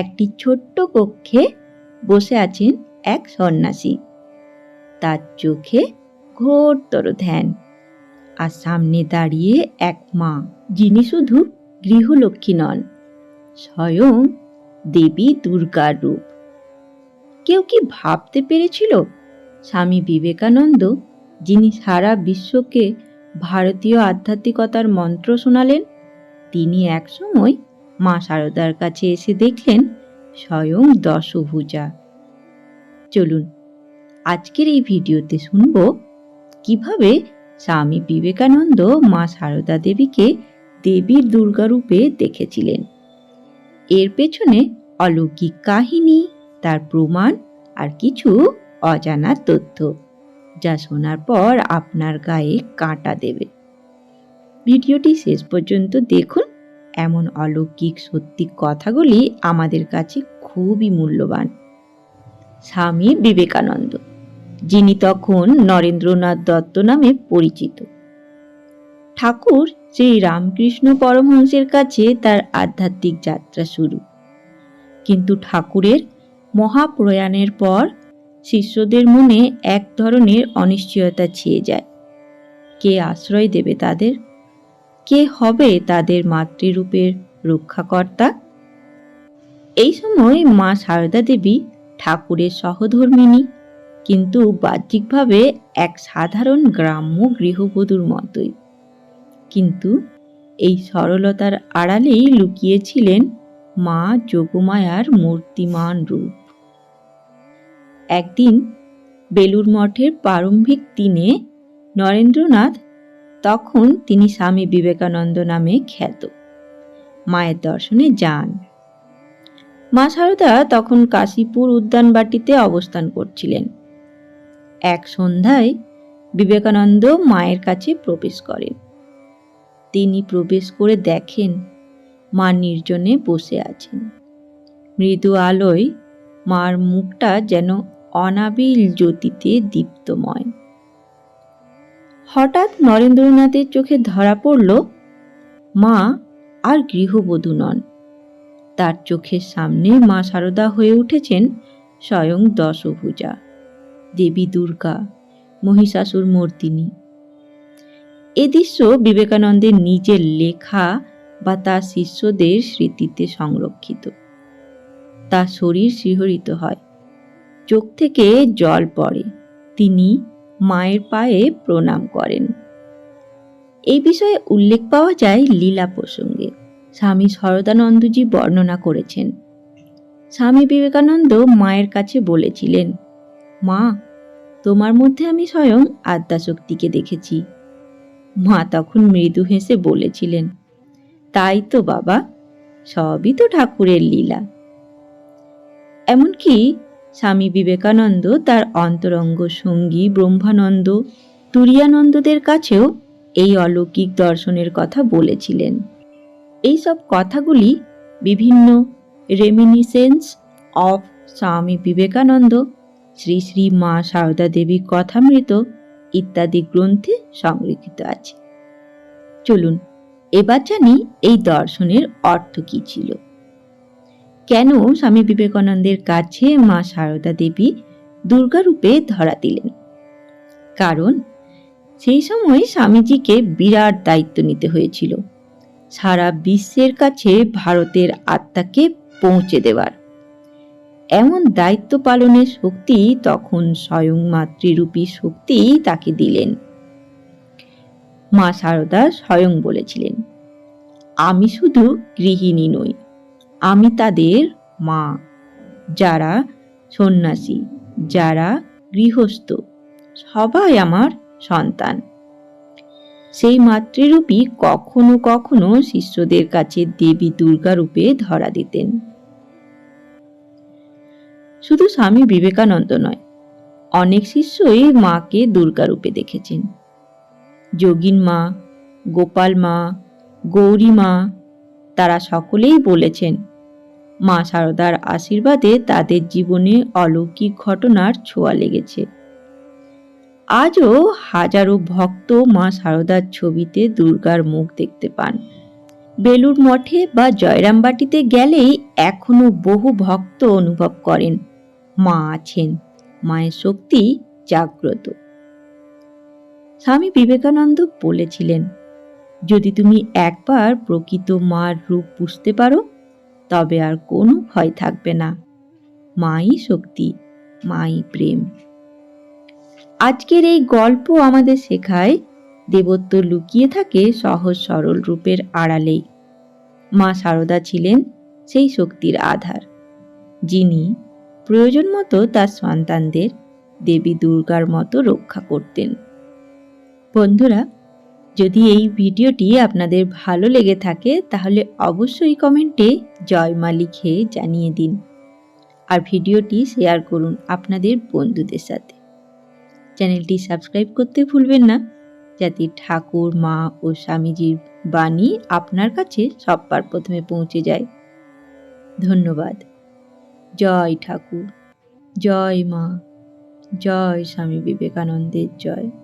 একটি ছোট্ট কক্ষে বসে আছেন এক সন্ন্যাসী। তার চোখে ঘোরতর ধ্যান আর সামনে দাঁড়িয়ে এক মা, যিনি শুধু গৃহলক্ষ্মী নন, স্বয়ং দেবী দুর্গার রূপ। কেউ কি ভাবতে পেরেছিল স্বামী বিবেকানন্দ, যিনি সারা বিশ্বকে ভারতীয় আধ্যাত্মিকতার মন্ত্র শোনালেন, তিনি একসময় মা শারদার কাছে এসে দেখলেন স্বয়ং দশভুজা। চলুন, আজকের এই ভিডিওতে শুনব কীভাবে স্বামী বিবেকানন্দ মা শারদা দেবীকে দেবীর দুর্গারূপে দেখেছিলেন। এর পেছনে অলৌকিক কাহিনী, তার প্রমাণ আর কিছু অজানা তথ্য, যা শোনার পর আপনার গায়ে কাঁটা দেবে। ভিডিওটি শেষ পর্যন্ত দেখুন এমন অলৌকিক সত্যি কথাগুলি আমাদের কাছে খুবই মূল্যবান। স্বামী বিবেকানন্দ, যিনি তখন নরেন্দ্রনাথ দত্ত নামে পরিচিত। ঠাকুর শ্রী রামকৃষ্ণ পরমহংসের কাছে তার আধ্যাত্মিক যাত্রা শুরু। কিন্তু ঠাকুরের মহাপ্রয়াণের পর শিষ্যদের মনে এক ধরনের অনিশ্চয়তা ছেয়ে যায়। কে আশ্রয় দেবে তাদের? কে হবে তাদের মাতৃরূপের রক্ষাকর্তা? এই সময় মা সারদা দেবী ঠাকুরের সহধর্মিনী কিন্তু বাহ্যিকভাবে এক সাধারণ গ্রাম্য গৃহবধূর মতোই। কিন্তু এই সরলতার আড়ালেই লুকিয়েছিলেন মা যোগমায়ার মূর্তিমান রূপ। একদিন বেলুর মঠের প্রারম্ভিক দিনে নরেন্দ্রনাথ তখন তিনি স্বামী বিবেকানন্দ নামে খ্যাত। মায়ের দর্শনে যান। মা সারদা তখন কাশীপুর উদ্যানবাটিতে অবস্থান করছিলেন। এক সন্ধ্যায় বিবেকানন্দ মায়ের কাছে প্রবেশ করেন। তিনি প্রবেশ করে দেখেন মা নির্জনে বসে আছেন। মৃদু আলোয় মার মুখটা যেন অনাবিল জ্যোতিতে দীপ্তময়। হঠাৎ নরেন্দ্রনাথের চোখে ধরা পড়ল, মা, আর গৃহবধূ নন। তার চোখের সামনে মা সারদা হয়ে উঠেছেন স্বয়ং দশভুজা, দেবী দুর্গা, মহিষাসুর মূর্তিনী এ দৃশ্য বিবেকানন্দের নিজের লেখা বা তার শিষ্যদের স্মৃতিতে সংরক্ষিত। তার শরীর শিহরিত হয়, চোখ থেকে জল পড়ে। তিনি মায়ের পায়ে প্রণাম করেন। এই বিষয়ে উল্লেখ পাওয়া যায় লীলা প্রসঙ্গে। স্বামী শরদানন্দজি বর্ণনা করেছেন। স্বামী বিবেকানন্দ মায়ের কাছে বলেছিলেন, মা, তোমার মধ্যে আমি স্বয়ং আদ্যাশক্তিকে দেখেছি। মা তখন মৃদু হেসে বলেছিলেন, তাই তো বাবা, সবই তো ঠাকুরের লীলা। এমনকি স্বামী বিবেকানন্দ তার অন্তরঙ্গ সঙ্গী ব্রহ্মানন্দ তুরিয়ানন্দদের কাছেও এই অলৌকিক দর্শনের কথা বলেছিলেন। এই সব কথাগুলি বিভিন্ন রেমিনিসেন্স অফ স্বামী বিবেকানন্দ, শ্রী শ্রী মা সারদা দেবী কথামৃত ইত্যাদি গ্রন্থে সংরক্ষিত আছে। চলুন, এবার জানি এই দর্শনের অর্থ কী ছিল। কেন স্বামী বিবেকানন্দের কাছে মা সারদা দেবী দুর্গারূপে ধরা দিলেন? কারণ সেই সময় স্বামীজিকে বিরাট দায়িত্ব নিতে হয়েছিল। সারা বিশ্বের কাছে ভারতের আত্মাকে পৌঁছে দেওয়ার। এমন দায়িত্ব পালনের শক্তি তখন স্বয়ং মাতৃরূপী শক্তি তাকে দিলেন। মা সারদা স্বয়ং বলেছিলেন, আমি শুধু গৃহিণী নই আমি তাদের মা, যারা সন্ন্যাসী, যারা গৃহস্থ, সবাই আমার সন্তান। সেই মাতৃরূপী কখনো কখনো শিষ্যদের কাছে দেবী দুর্গা রূপে ধরা দিতেন। শুধু স্বামী বিবেকানন্দ নয়, অনেক শিষ্যই মাকে দুর্গা রূপে দেখেছেন। যোগিন মা, গোপাল মা, গৌরী মা, তারা সকলেই বলেছেন মা শারদার আশীর্বাদে তাদের জীবনে অলৌকিক ঘটনার ছোঁয়া লেগেছে। আজও হাজারো ভক্ত মা শারদার ছবিতে দুর্গার মুখ দেখতে পান। বেলুর মঠে বা জয়রামবাটিতে গেলেই এখনও বহু ভক্ত অনুভব করেন, মা আছেন, মায়ের শক্তি জাগ্রত। স্বামী বিবেকানন্দ বলেছিলেন, যদি তুমি একবার প্রকৃত মার রূপ বুঝতে পারো তবে আর কোনো ভয় থাকবে না। মাই শক্তি, মাই প্রেম। আজকের এই গল্প আমাদের শেখায় দেবত্ব লুকিয়ে থাকে সহজ সরল রূপের আড়ালেই। মা সারদা ছিলেন সেই শক্তির আধার। যিনি প্রয়োজন মতো তার সন্তানদের দেবী দুর্গার মতো রক্ষা করতেন। বন্ধুরা যদি এই ভিডিওটি আপনাদের ভালো লেগে থাকে, তাহলে অবশ্যই কমেন্টে জয় মা লিখে জানিয়ে দিন। আর ভিডিওটি শেয়ার করুন আপনাদের বন্ধুদের সাথে। চ্যানেলটি সাবস্ক্রাইব করতে ভুলবেন না, যাতে ঠাকুর, মা ও স্বামীজির বাণী আপনার কাছে সববার প্রথমে পৌঁছে যায়। ধন্যবাদ। জয় ঠাকুর। জয় মা। জয় স্বামী বিবেকানন্দের জয়।